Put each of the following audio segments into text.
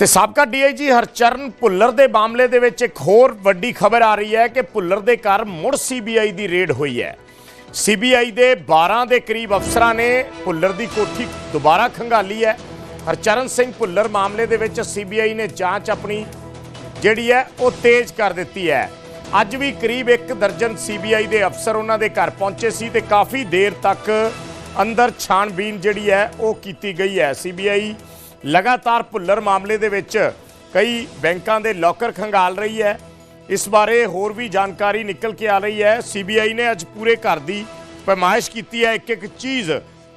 ਤੇ ਸਾਬਕਾ ਡੀਆਈਜੀ ਹਰਚਰਨ ਭੁੱਲਰ ਦੇ ਮਾਮਲੇ ਦੇ ਵਿੱਚ ਇੱਕ ਹੋਰ ਵੱਡੀ ਖਬਰ ਆ ਰਹੀ ਹੈ ਕਿ ਭੁੱਲਰ ਦੇ ਘਰ ਮੁੜ ਸੀਬੀਆਈ ਦੀ ਰੇਡ ਹੋਈ ਹੈ। ਸੀਬੀਆਈ ਦੇ 12 ਦੇ ਕਰੀਬ ਅਫਸਰਾਂ ਨੇ ਭੁੱਲਰ ਦੀ ਕੋਠੀ ਦੁਬਾਰਾ ਖੰਗਾਲੀ ਹੈ। ਹਰਚਰਨ ਸਿੰਘ ਭੁੱਲਰ ਮਾਮਲੇ ਦੇ ਵਿੱਚ ਸੀਬੀਆਈ ਨੇ ਜਾਂਚ ਆਪਣੀ ਜਿਹੜੀ ਹੈ ਉਹ ਤੇਜ਼ ਕਰ ਦਿੱਤੀ ਹੈ। ਅੱਜ ਵੀ ਕਰੀਬ ਇੱਕ ਦਰਜਨ ਸੀਬੀਆਈ ਦੇ ਅਫਸਰ ਉਹਨਾਂ ਦੇ ਘਰ ਪਹੁੰਚੇ ਸੀ ਤੇ ਕਾਫੀ ਦੇਰ ਤੱਕ ਅੰਦਰ ਛਾਣਬੀਨ ਜਿਹੜੀ ਹੈ ਉਹ ਕੀਤੀ ਗਈ ਹੈ। ਸੀਬੀਆਈ ਲਗਾਤਾਰ ਭੁੱਲਰ ਮਾਮਲੇ ਦੇ ਵਿੱਚ ਕਈ ਬੈਂਕਾਂ ਦੇ ਲੋਕਰ ਖੰਗਾਲ ਰਹੀ ਹੈ। ਇਸ ਬਾਰੇ ਹੋਰ ਵੀ ਜਾਣਕਾਰੀ ਨਿਕਲ ਕੇ ਆ ਰਹੀ ਹੈ। ਸੀਬੀਆਈ ਨੇ ਅੱਜ ਪੂਰੇ ਘਰ ਦੀ ਪੈਮਾਇਸ਼ ਕੀਤੀ ਹੈ। ਇੱਕ ਇੱਕ ਚੀਜ਼,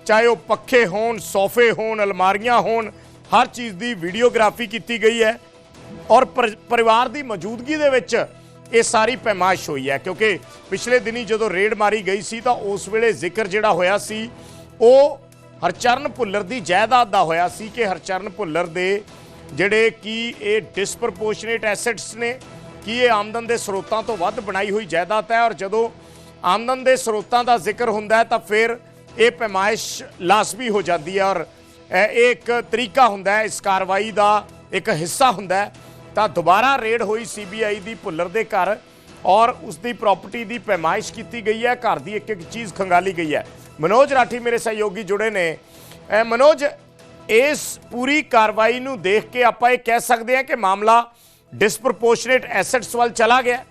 ਚਾਹੇ ਉਹ ਪੱਖੇ ਹੋਣ, ਸੋਫੇ ਹੋਣ, ਅਲਮਾਰੀਆਂ ਹੋਣ, ਹਰ ਚੀਜ਼ ਦੀ ਵੀਡੀਓਗ੍ਰਾਫੀ ਕੀਤੀ ਗਈ ਹੈ। ਔਰ ਪਰਿਵਾਰ ਦੀ ਮੌਜੂਦਗੀ ਦੇ ਵਿੱਚ ਇਹ ਸਾਰੀ ਪੈਮਾਇਸ਼ ਹੋਈ ਹੈ। ਕਿਉਂਕਿ ਪਿਛਲੇ ਦਿਨੀ ਜਦੋਂ ਰੇਡ ਮਾਰੀ ਗਈ ਸੀ ਤਾਂ ਉਸ ਵੇਲੇ ਜ਼ਿਕਰ ਜਿਹੜਾ ਹੋਇਆ ਸੀ, ਉਹ ਹਰਚਰਨ ਭੁੱਲਰ ਦੀ ਜਾਇਦਾਦ ਦਾ ਹੋਇਆ ਸੀ ਕਿ ਹਰਚਰਨ ਭੁੱਲਰ ਦੇ ਜਿਹੜੇ ਕੀ ਇਹ ਡਿਸਪ੍ਰੋਪੋਰਸ਼ਨੇਟ ਐਸੈਟਸ ਨੇ, ਕੀ ਇਹ ਆਮਦਨ ਦੇ ਸਰੋਤਾਂ ਤੋਂ ਵੱਧ ਬਣਾਈ ਹੋਈ ਜਾਇਦਾਦ ਹੈ ਔਰ ਜਦੋਂ ਆਮਦਨ ਦੇ ਸਰੋਤਾਂ ਦਾ ਜ਼ਿਕਰ ਹੁੰਦਾ ਤਾਂ ਫਿਰ ਇਹ ਪੈਮਾਇਸ਼ ਲਾਜ਼ਮੀ ਹੋ ਜਾਂਦੀ ਹੈ ਔਰ ਇਹ ਇਹ ਇੱਕ ਤਰੀਕਾ ਹੁੰਦਾ ਹੈ, ਇਸ ਕਾਰਵਾਈ ਦਾ ਇੱਕ ਹਿੱਸਾ ਹੁੰਦਾ ਹੈ। ਤਾਂ ਦੁਬਾਰਾ ਰੇਡ ਹੋਈ ਸੀਬੀਆਈ ਦੀ ਭੁੱਲਰ ਦੇ ਘਰ ਔਰ ਉਸ ਦੀ ਪ੍ਰਾਪਰਟੀ ਦੀ ਪੈਮਾਇਸ਼ ਕੀਤੀ ਗਈ ਹੈ, ਘਰ ਦੀ ਇੱਕ ਇੱਕ ਚੀਜ਼ ਖੰਗਾਲੀ ਗਈ ਹੈ। ਮਨੋਜ ਰਾਠੀ ਮੇਰੇ ਸਹਿਯੋਗੀ ਜੁੜੇ ਨੇ। ਮਨੋਜ ਇਸ ਪੂਰੀ ਕਾਰਵਾਈ ਨੂੰ ਦੇਖ ਕੇ ਆਪਾਂ ਇਹ ਕਹਿ ਸਕਦੇ ਹਾਂ ਕਿ ਮਾਮਲਾ ਡਿਸਪ੍ਰੋਪੋਰਸ਼ਨੇਟ ਐਸੈਟਸ ਵੱਲ ਚਲਾ ਗਿਆ।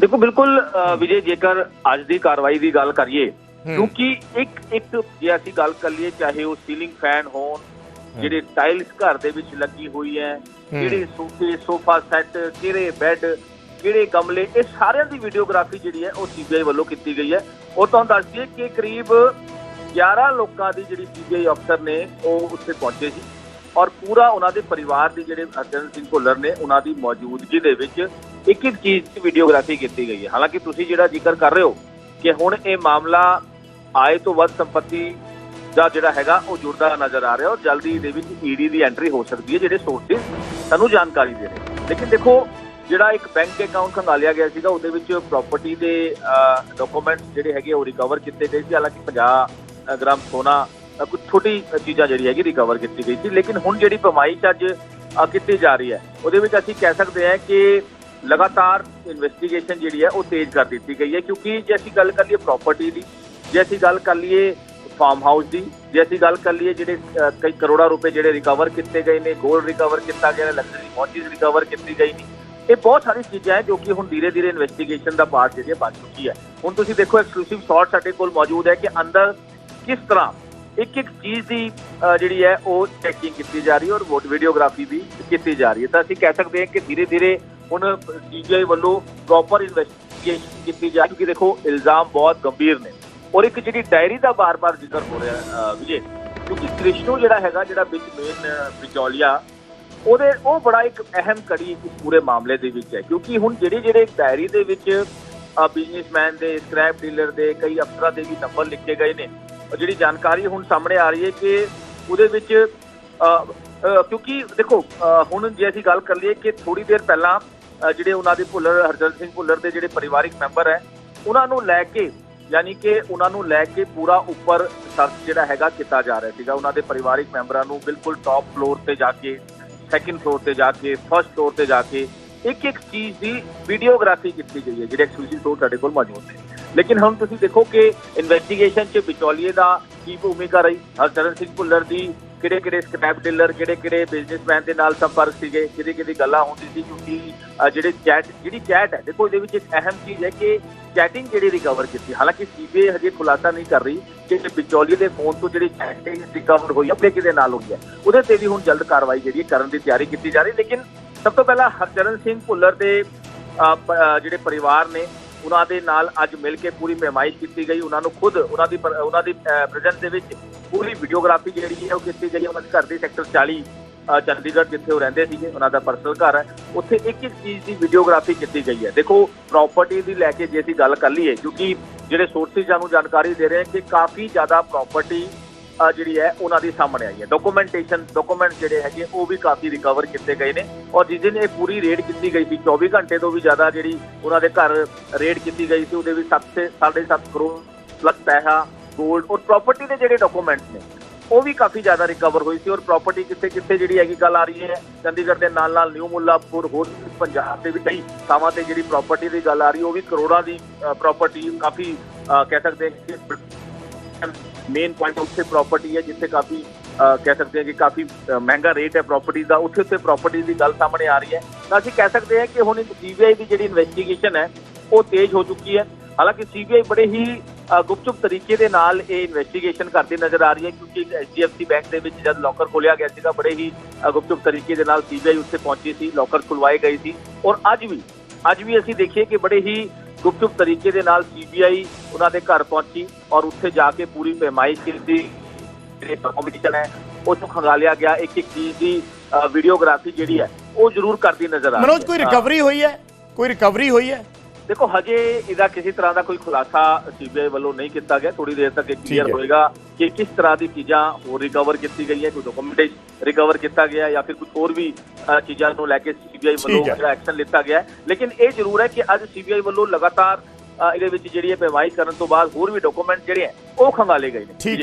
ਦੇਖੋ ਬਿਲਕੁਲ ਵਿਜੇ ਜੇਕਰ ਅੱਜ ਦੀ ਕਾਰਵਾਈ ਦੀ ਗੱਲ ਕਰੀਏ ਕਿਉਂਕਿ ਇੱਕ ਇੱਕ ਜੇ ਅਸੀਂ ਗੱਲ ਕਰ ਲਈਏ ਚਾਹੇ ਉਹ ਸੀਲਿੰਗ ਫੈਨ ਹੋਣ ਜਿਹੜੇ ਟਾਈਲਸ ਘਰ ਦੇ ਵਿੱਚ ਲੱਗੀ ਹੋਈ ਹੈ ਕਿਹੜੇ ਸੋਫੇ ਸੋਫਾ ਸੈੱਟ ਕਿਹੜੇ ਬੈੱਡ ਜਿਹੜੇ ਗਮਲੇ, ਇਹ ਸਾਰਿਆਂ ਦੀ ਵੀਡੀਓਗ੍ਰਾਫੀ ਜਿਹੜੀ ਹੈ ਉਹ ਸੀਬੀਆਈ ਵੱਲੋਂ ਕੀਤੀ ਗਈ ਹੈ। ਉਹ ਤੁਹਾਨੂੰ ਦੱਸ ਦਈਏ ਕਿ ਕਰੀਬ 11 ਲੋਕਾਂ ਦੀ ਜਿਹੜੀ ਸੀਬੀਆਈ ਅਫਸਰ ਨੇ ਉਹ ਉੱਥੇ ਪਹੁੰਚੇ ਸੀ ਔਰ ਪੂਰਾ ਉਹਨਾਂ ਦੇ ਪਰਿਵਾਰ ਦੀ ਜਿਹੜੇ ਅਰਜਨ ਸਿੰਘ ਭੁੱਲਰ ਨੇ ਉਹਨਾਂ ਦੀ ਮੌਜੂਦਗੀ ਦੇ ਵਿੱਚ ਇੱਕ ਇੱਕ ਚੀਜ਼ ਦੀ ਵੀਡੀਓਗ੍ਰਾਫੀ ਕੀਤੀ ਗਈ ਹੈ। ਹਾਲਾਂਕਿ ਤੁਸੀਂ ਜਿਹੜਾ ਜ਼ਿਕਰ ਕਰ ਰਹੇ ਹੋ ਕਿ ਹੁਣ ਇਹ ਮਾਮਲਾ ਆਏ ਤੋਂ ਵੱਧ ਸੰਪਤੀ ਦਾ ਜਿਹੜਾ ਹੈਗਾ ਉਹ ਜੁੜਦਾ ਨਜ਼ਰ ਆ ਰਿਹਾ ਔਰ ਜਲਦੀ ਇਹਦੇ ਵਿੱਚ ਈਡੀ ਦੀ ਐਂਟਰੀ ਹੋ ਸਕਦੀ ਹੈ, ਜਿਹੜੇ ਸੋਰਸਿਸ ਸਾਨੂੰ ਜਾਣਕਾਰੀ ਦੇ ਰਹੇ ਲੇਕਿਨ ਦੇਖੋ ਜਿਹੜਾ ਇੱਕ ਬੈਂਕ ਅਕਾਊਂਟ ਖੰਗਾਲਿਆ ਗਿਆ ਸੀਗਾ ਉਹਦੇ ਵਿੱਚ ਪ੍ਰਾਪਰਟੀ ਦੇ ਡਾਕੂਮੈਂਟਸ ਜਿਹੜੇ ਹੈਗੇ ਉਹ ਰਿਕਵਰ ਕੀਤੇ ਗਏ ਸੀ। ਹਾਲਾਂਕਿ 50 ਗ੍ਰਾਮ ਸੋਨਾ ਅ, ਕੁਝ ਛੋਟੀ ਚੀਜ਼ਾਂ ਜਿਹੜੀ ਹੈਗੀ ਰਿਕਵਰ ਕੀਤੀ ਗਈ ਸੀ। ਲੇਕਿਨ ਹੁਣ ਜਿਹੜੀ ਪਮਾਈਸ਼ ਅੱਜ ਕੀਤੀ ਜਾ ਰਹੀ ਹੈ ਉਹਦੇ ਵਿੱਚ ਅਸੀਂ ਕਹਿ ਸਕਦੇ ਹਾਂ ਕਿ ਲਗਾਤਾਰ ਇਨਵੈਸਟੀਗੇਸ਼ਨ ਜਿਹੜੀ ਹੈ ਉਹ ਤੇਜ਼ ਕਰ ਦਿੱਤੀ ਗਈ ਹੈ। ਕਿਉਂਕਿ ਜੇ ਅਸੀਂ ਗੱਲ ਕਰ ਲਈਏ ਪ੍ਰਾਪਰਟੀ ਦੀ ਜੇ ਅਸੀਂ ਗੱਲ ਕਰ ਲਈਏ ਫਾਰਮ ਹਾਊਸ ਦੀ ਜੇ ਅਸੀਂ ਗੱਲ ਕਰ ਲਈਏ ਜਿਹੜੇ ਕਈ ਕਰੋੜਾਂ ਰੁਪਏ ਜਿਹੜੇ ਰਿਕਵਰ ਕੀਤੇ ਗਏ ਨੇ 골ਡ ਰਿਕਵਰ ਕੀਤਾ ਗਿਆ ਲਗਜ਼ਰੀ ਵਾਚਿਸ ਰਿਕਵਰ ਕੀਤੀ ਗਈ ਨੇ ਇਹ ਬਹੁਤ ਸਾਰੀ ਚੀਜ਼ਾਂ ਹੈ ਜੋ ਕਿ ਹੁਣ ਧੀਰੇ ਧੀਰੇ ਇਨਵੈਸਟੀਗੇਸ਼ਨ ਦਾ ਪਾਰਟ ਜਿਹੜੀ ਹੈ ਬਣ ਚੁੱਕੀ ਹੈ। ਹੁਣ ਤੁਸੀਂ ਦੇਖੋ ਐਕਸਕਲੂਸਿਵ ਸ਼ਾਟ ਸਾਡੇ ਕੋਲ ਮੌਜੂਦ ਹੈ ਕਿ ਅੰਦਰ ਕਿਸ ਤਰ੍ਹਾਂ ਇੱਕ ਇੱਕ ਚੀਜ਼ ਦੀ ਜਿਹੜੀ ਹੈ, ਉਹ ਚੈਕਿੰਗ ਕੀਤੀ ਜਾ ਰਹੀ ਹੈ ਔਰ ਵੀਡੀਓਗ੍ਰਾਫੀ ਵੀ ਕੀਤੀ ਜਾ ਰਹੀ ਹੈ। ਤਾਂ ਅਸੀਂ ਕਹਿ ਸਕਦੇ ਹਾਂ ਕਿ ਧੀਰੇ ਧੀਰੇ ਹੁਣ ਸੀਬੀਆਈ ਵੱਲੋਂ ਪ੍ਰੋਪਰ ਇਨਵੈਸਟੀਗੇਸ਼ਨ ਕੀਤੀ ਜਾ ਰਹੀ ਕਿਉਂਕਿ ਦੇਖੋ, ਇਲਜ਼ਾਮ ਬਹੁਤ ਗੰਭੀਰ ਨੇ। ਔਰ ਇੱਕ ਜਿਹੜੀ ਡਾਇਰੀ ਦਾ ਬਾਰ-ਬਾਰ ਜ਼ਿਕਰ ਹੋ ਰਿਹਾ ਵਿਜੇ, ਕਿਉਂਕਿ ਕ੍ਰਿਸ਼ਨੂ ਜਿਹੜਾ ਹੈਗਾ, ਜਿਹੜਾ ਵਿੱਚ ਮੇਨ ਵਿਚੌਲੀਆ ਉਹਦੇ ਉਹ ਬੜਾ ਇੱਕ ਅਹਿਮ ਕੜੀ ਇਸ ਪੂਰੇ ਮਾਮਲੇ ਦੇ ਵਿੱਚ ਹੈ, ਕਿਉਂਕਿ ਹੁਣ ਜਿਹੜੇ ਜਿਹੜੇ ਡਾਇਰੀ ਦੇ ਵਿੱਚ ਬਿਜ਼ਨਸਮੈਨ ਦੇ ਸਕ੍ਰੈਪ ਡੀਲਰ ਦੇ, ਕਈ ਅਫਸਰਾਂ ਦੇ ਵੀ ਨੰਬਰ ਲਿਖੇ ਗਏ ਨੇ। ਔਰ ਜਿਹੜੀ ਜਾਣਕਾਰੀ ਹੁਣ ਸਾਹਮਣੇ ਆ ਰਹੀ ਹੈ ਕਿ ਉਹਦੇ ਵਿੱਚ ਕਿਉਂਕਿ ਦੇਖੋ ਹੁਣ ਜੇ ਅਸੀਂ ਗੱਲ ਕਰ ਲਈਏ ਕਿ ਥੋੜੀ ਦੇਰ ਪਹਿਲਾਂ ਜਿਹੜੇ ਉਹਨਾਂ ਦੇ ਭੁੱਲਰ, ਹਰਜਲ ਸਿੰਘ ਭੁੱਲਰ ਦੇ ਜਿਹੜੇ ਪਰਿਵਾਰਿਕ ਮੈਂਬਰ ਹੈ, ਉਹਨਾਂ ਨੂੰ ਲੈ ਕੇ, ਯਾਨੀ ਕਿ ਉਹਨਾਂ ਨੂੰ ਲੈ ਕੇ ਪੂਰਾ ਉੱਪਰ ਸਰਚ ਜਿਹੜਾ ਹੈਗਾ ਕੀਤਾ ਜਾ ਰਿਹਾ ਸੀਗਾ। ਉਹਨਾਂ ਦੇ ਪਰਿਵਾਰਿਕ ਮੈਂਬਰਾਂ ਨੂੰ ਬਿਲਕੁਲ ਟਾਪ ਫਲੋਰ ਤੇ ਜਾ ਕੇ ਸੈਕਿੰਡ ਫਲੋਰ ਤੇ ਜਾ ਕੇ ਫਰਸਟ ਫਲੋਰ ਤੇ ਜਾ ਕੇ ਇੱਕ ਇੱਕ ਚੀਜ਼ ਦੀ ਵੀਡੀਓਗ੍ਰਾਫੀ ਕੀਤੀ ਗਈ ਹੈ, ਜਿਹੜੇ ਐਕਸਕਲੂਸਿਵ ਸੋਰਸ ਸਾਡੇ ਕੋਲ ਮੌਜੂਦ ਨੇ। ਲੇਕਿਨ ਹੁਣ ਤੁਸੀਂ ਦੇਖੋ ਕਿ ਇਨਵੈਸਟੀਗੇਸ਼ਨ 'ਚ ਵਿਚੌਲੀਏ ਦਾ ਕੀ ਭੂਮਿਕਾ ਰਹੀ? ਹਰਚਰਨ ਸਿੰਘ ਭੁੱਲਰ ਦੀ ਕਿਹੜੇ ਕਿਹੜੇ ਸਕ੍ਰੈਪ ਡੀਲਰ ਕਿਹੜੇ ਕਿਹੜੇ ਬਿਜ਼ਨਸਮੈਨ ਦੇ ਨਾਲ ਸੰਪਰਕ ਸੀਗੇ? ਕਿਹਦੀ ਕਿਹਦੀ ਗੱਲਾਂ ਹੁੰਦੀ ਸੀ? ਕਿਉਂਕਿ ਜਿਹੜੇ ਚੈਟ ਜਿਹੜੀ ਚੈਟ ਹੈ, ਦੇਖੋ ਇਹਦੇ ਵਿੱਚ ਇੱਕ ਅਹਿਮ ਚੀਜ਼ ਹੈ ਕਿ ਚੈਟਿੰਗ ਜਿਹੜੀ ਰਿਕਵਰ ਕੀਤੀ। ਹਾਲਾਂਕਿ ਸੀਬੀਆਈ ਹਜੇ ਖੁਲਾਸਾ ਨਹੀਂ ਕਰ ਰਹੀ ਕਿ ਵਿਚੌਲੀਏ ਦੇ ਫੋਨ ਤੋਂ ਜਿਹੜੀ ਚੈਟਿੰਗ ਰਿਕਵਰ ਹੋਈ ਆਪਣੇ ਕਿਹਦੇ ਨਾਲ ਹੋਈ ਹੈ ਉਹਦੇ ਤੇ ਵੀ ਹੁਣ ਜਲਦ ਕਾਰਵਾਈ ਜਿਹੜੀ ਕਰਨ ਦੀ ਤਿਆਰੀ ਕੀਤੀ ਜਾ ਰਹੀ, ਲੇਕਿਨ ਸਭ ਤੋਂ ਪਹਿਲਾਂ ਹਰਚਰਨ ਸਿੰਘ ਭੁੱਲਰ ਦੇ ਜਿਹੜੇ ਪਰਿਵਾਰ ਨੇ, ਉਹਨਾਂ ਦੇ ਨਾਲ ਅੱਜ ਮਿਲ ਕੇ ਪੂਰੀ ਪੈਮਾਇਸ਼ ਕੀਤੀ ਗਈ। ਉਹਨਾਂ ਨੂੰ ਖੁਦ ਉਹਨਾਂ ਦੀ ਉਹਨਾਂ ਦੀ ਪ੍ਰੈਜ਼ੈਂਸ ਦੇ ਵਿੱਚ ਪੂਰੀ ਵੀਡੀਓਗ੍ਰਾਫੀ ਜਿਹੜੀ ਹੈ ਉਹ ਕੀਤੀ ਗਈ ਉਹਨਾਂ ਦੇ ਘਰ ਦੇ ਸੈਕਟਰ 40 ਚੰਡੀਗੜ੍ਹ ਜਿੱਥੇ ਉਹ ਰਹਿੰਦੇ ਸੀਗੇ, ਉਹਨਾਂ ਦਾ ਪਰਸਨਲ ਘਰ ਹੈ, ਉੱਥੇ ਇੱਕ ਇੱਕ ਚੀਜ਼ ਦੀ ਵੀਡੀਓਗ੍ਰਾਫੀ ਕੀਤੀ ਗਈ ਹੈ। ਦੇਖੋ ਪ੍ਰਾਪਰਟੀ ਦੀ ਲੈ ਕੇ ਜੇ ਅਸੀਂ ਗੱਲ ਕਰ ਲਈਏ, ਕਿਉਂਕਿ ਜਿਹੜੇ ਸੋਰਸਿਸ ਸਾਨੂੰ ਜਾਣਕਾਰੀ ਦੇ ਰਹੇ ਹੈ ਕਿ ਕਾਫੀ ਜ਼ਿਆਦਾ ਪ੍ਰਾਪਰਟੀ ਜਿਹੜੀ ਹੈ, ਉਹਨਾਂ ਦੀ ਸਾਹਮਣੇ ਆਈ ਹੈ। ਡਾਕੂਮੈਂਟੇਸ਼ਨ ਡਾਕੂਮੈਂਟ ਜਿਹੜੇ ਹੈਗੇ, ਉਹ ਵੀ ਕਾਫੀ ਰਿਕਵਰ ਕੀਤੇ ਗਏ ਨੇ ਔਰ ਜਿਸ ਦਿਨ ਇਹ ਪੂਰੀ ਰੇਡ ਕੀਤੀ ਗਈ ਸੀ 24 ਘੰਟੇ ਤੋਂ ਵੀ ਜ਼ਿਆਦਾ ਜਿਹੜੀ ਉਹਨਾਂ ਦੇ ਘਰ ਰੇਡ ਕੀਤੀ ਗਈ ਸੀ, ਉਹਦੇ ਵਿੱਚ 7 ਸੇ 7.5 ਕਰੋੜ ਲੱਖ ਪੈਸਾ 골ਡ ਔਰ ਪ੍ਰਾਪਰਟੀ ਦੇ ਜਿਹੜੇ ਡਾਕੂਮੈਂਟਸ ਨੇ ਉਹ ਵੀ ਕਾਫੀ ਜ਼ਿਆਦਾ ਰਿਕਵਰ ਹੋਈ ਸੀ ਔਰ ਪ੍ਰਾਪਰਟੀ ਕਿੱਥੇ ਕਿੱਥੇ ਜਿਹੜੀ ਹੈਗੀ ਗੱਲ ਆ ਰਹੀ ਹੈ, ਚੰਡੀਗੜ੍ਹ ਦੇ ਨਾਲ ਨਾਲ ਨਿਊ ਮੁੱਲਾਪੁਰ, ਹੋਰ ਪੰਜਾਬ ਦੇ ਵੀ ਕਈ ਥਾਵਾਂ ਤੇ ਜਿਹੜੀ ਪ੍ਰਾਪਰਟੀ ਦੀ ਗੱਲ ਆ ਰਹੀ, ਉਹ ਵੀ ਕਰੋੜਾਂ ਦੀ ਪ੍ਰਾਪਰਟੀ ਕਾਫੀ ਕਹਿ ਸਕਦੇ ਹਾਂ ਕਿ ਮੇਨ ਪੁਆਇੰਟ ਉੱਥੇ ਪ੍ਰਾਪਰਟੀ ਹੈ ਜਿੱਥੇ ਕਾਫੀ ਕਹਿ ਸਕਦੇ ਹਾਂ ਕਿ ਕਾਫੀ ਮਹਿੰਗਾ ਰੇਟ ਹੈ ਪ੍ਰਾਪਰਟੀ ਦਾ, ਉੱਥੇ ਉੱਥੇ ਪ੍ਰਾਪਰਟੀ ਦੀ ਗੱਲ ਸਾਹਮਣੇ ਆ ਰਹੀ ਹੈ। ਤਾਂ ਅਸੀਂ ਕਹਿ ਸਕਦੇ ਹਾਂ ਕਿ ਹੁਣ ਇੱਕ ਸੀਬੀਆਈ ਦੀ ਜਿਹੜੀ ਇਨਵੈਸਟੀਗੇਸ਼ਨ ਹੈ, ਉਹ ਤੇਜ਼ ਹੋ ਚੁੱਕੀ ਹੈ। ਹਾਲਾਂਕਿ ਸੀਬੀਆਈ ਬੜੇ ਹੀ ਗੁਪਚੁਪ ਤਰੀਕੇ ਦੇ ਨਾਲ ਇਹ ਇਨਵੈਸਟੀਗੇਸ਼ਨ ਕਰਦੀ ਨਜ਼ਰ ਆ ਰਹੀ ਹੈ ਕਿਉਂਕਿ ਐਚਡੀਐਫਸੀ ਬੈਂਕ ਦੇ ਵਿੱਚ ਜਦ ਲੋਕਰ ਖੋਲਿਆ ਗਿਆ ਸੀਗਾ ਬੜੇ ਹੀ ਗੁਪਚੁਪ ਤਰੀਕੇ ਦੇ ਨਾਲ ਸੀਬੀਆਈ ਉੱਥੇ ਪਹੁੰਚੀ ਸੀ ਲੋਕਰ ਖੁਲਵਾਏ ਗਏ ਸੀ ਔਰ ਅੱਜ ਵੀ ਅੱਜ ਵੀ ਅਸੀਂ ਦੇਖੀਏ ਕਿ ਬੜੇ ਹੀ ਗੁਪਚੁਪ ਤਰੀਕੇ ਦੇ ਨਾਲ ਸੀਬੀਆਈ ਉਹਨਾਂ ਦੇ ਘਰ ਪਹੁੰਚੀ ਔਰ ਉੱਥੇ ਜਾ ਕੇ ਪੂਰੀ ਪੈਮਾਇਸ਼ ਕੀਤੀ। ਜਿਹੜੇ ਕੰਪੀਟੀਸ਼ਨ ਹੈ ਉਹ ਤੋਂ ਖੰਗਾਲਿਆ ਗਿਆ ਇੱਕ ਇੱਕ ਚੀਜ਼ ਦੀ ਵੀਡੀਓਗ੍ਰਾਫੀ ਜਿਹੜੀ ਹੈ ਉਹ ਜ਼ਰੂਰ ਕਰਦੀ ਨਜ਼ਰ ਆ ਮਨੋਜ ਕੋਈ। ਰਿਕਵਰੀ ਹੋਈ ਹੈ? ਕੋਈ ਰਿਕਵਰੀ ਹੋਈ ਹੈ? ਦੇਖੋ ਹਜੇ ਇਹਦਾ ਕਿਸੇ ਤਰ੍ਹਾਂ ਦਾ ਕੋਈ ਖੁਲਾਸਾ ਸੀਬੀਆਈ ਵੱਲੋਂ ਨਹੀਂ ਕੀਤਾ ਗਿਆ ਥੋੜੀ ਦੇਰ ਤੱਕ ਇਹ ਕਲੀਅਰ। ਹੋਏਗਾ ਕਿ ਕਿਸ ਤਰ੍ਹਾਂ ਦੀ ਚੀਜ਼ਾਂ ਹੋਰ ਰਿਕਵਰ ਕੀਤੀ ਗਈਆਂ ਕੋਈ ਡਾਕੂਮੈਂਟੇਸ਼ਨ ਰਿਕਵਰ ਕੀਤਾ ਗਿਆ ਜਾਂ ਫਿਰ ਕੁਝ ਹੋਰ ਵੀ ਚੀਜ਼ਾਂ ਨੂੰ ਲੈ ਕੇ ਸੀਬੀਆਈ ਵੱਲੋਂ। ਜਿਹੜਾ ਐਕਸ਼ਨ ਲਿੱਤਾ ਗਿਆ। ਲੇਕਿਨ ਇਹ ਜ਼ਰੂਰ ਹੈ ਕਿ ਅੱਜ ਸੀਬੀਆਈ ਵੱਲੋਂ ਲਗਾਤਾਰ ਇਹਦੇ ਵਿੱਚ ਜਿਹੜੀ ਹੈ ਪੈਮਾਈ ਕਰਨ ਤੋਂ ਬਾਅਦ ਹੋਰ ਵੀ ਡਾਕੂਮੈਂਟ ਜਿਹੜੇ ਹੈ ਉਹ ਖੰਗਾਲੇ ਗਏ ਨੇ